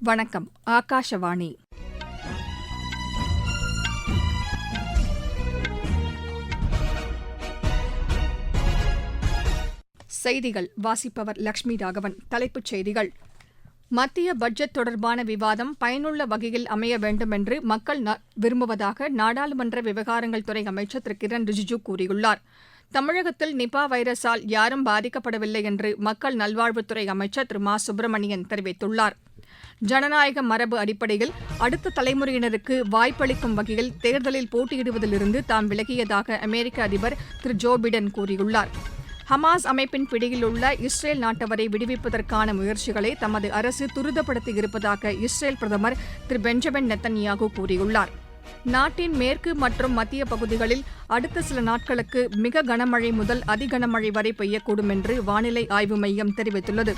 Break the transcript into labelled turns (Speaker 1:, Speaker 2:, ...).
Speaker 1: வணக்கம் ஆகாஷவாணி. செய்திகள் வாசிப்பவர் லட்சுமி ராகவன் தலைப்புச் செய்திகள். மத்திய பட்ஜெட் தொடர்பான விவாதம் பயனுள்ள வகையில் அமைய வேண்டும் என்று மக்கள் ந- விரும்புவதாக நாடாளுமன்ற விவகாரங்கள் துறை அமைச்சர் திரு கிரண் ரிஜிஜூ கூறியுள்ளார். தமிழகத்தில் நிபா வைரஸால் யாரும் பாதிக்கப்படவில்லை என்று மக்கள் நல்வாழ்வுத்துறை அமைச்சர் திரு மா. சுப்பிரமணியன் தெரிவித்துள்ளார். ஜனநாயக மரபு அடிப்படையில் அடுத்த தலைமுறையினருக்கு வாய்ப்பளிக்கும் வகையில் தேர்தலில் போட்டியிடுவதிலிருந்து தாம் விலகியதாக அமெரிக்க அதிபர் திரு ஜோ பிடன் கூறியுள்ளார். ஹமாஸ் அமைப்பின் பிடியில் உள்ள இஸ்ரேல் நாட்டவரை விடுவிப்பதற்கான முயற்சிகளை தமது அரசு துரிதப்படுத்தி இருப்பதாக இஸ்ரேல் பிரதமர் திரு பெஞ்சமின் நெத்தன்யாகு கூறியுள்ளார். நாட்டின் மேற்கு மற்றும் மத்திய பகுதிகளில் அடுத்த சில நாட்களுக்கு மிக கனமழை முதல் அதிகனமழை வரை பெய்யக்கூடும் என்று வானிலை ஆய்வு மையம் தெரிவித்துள்ளது.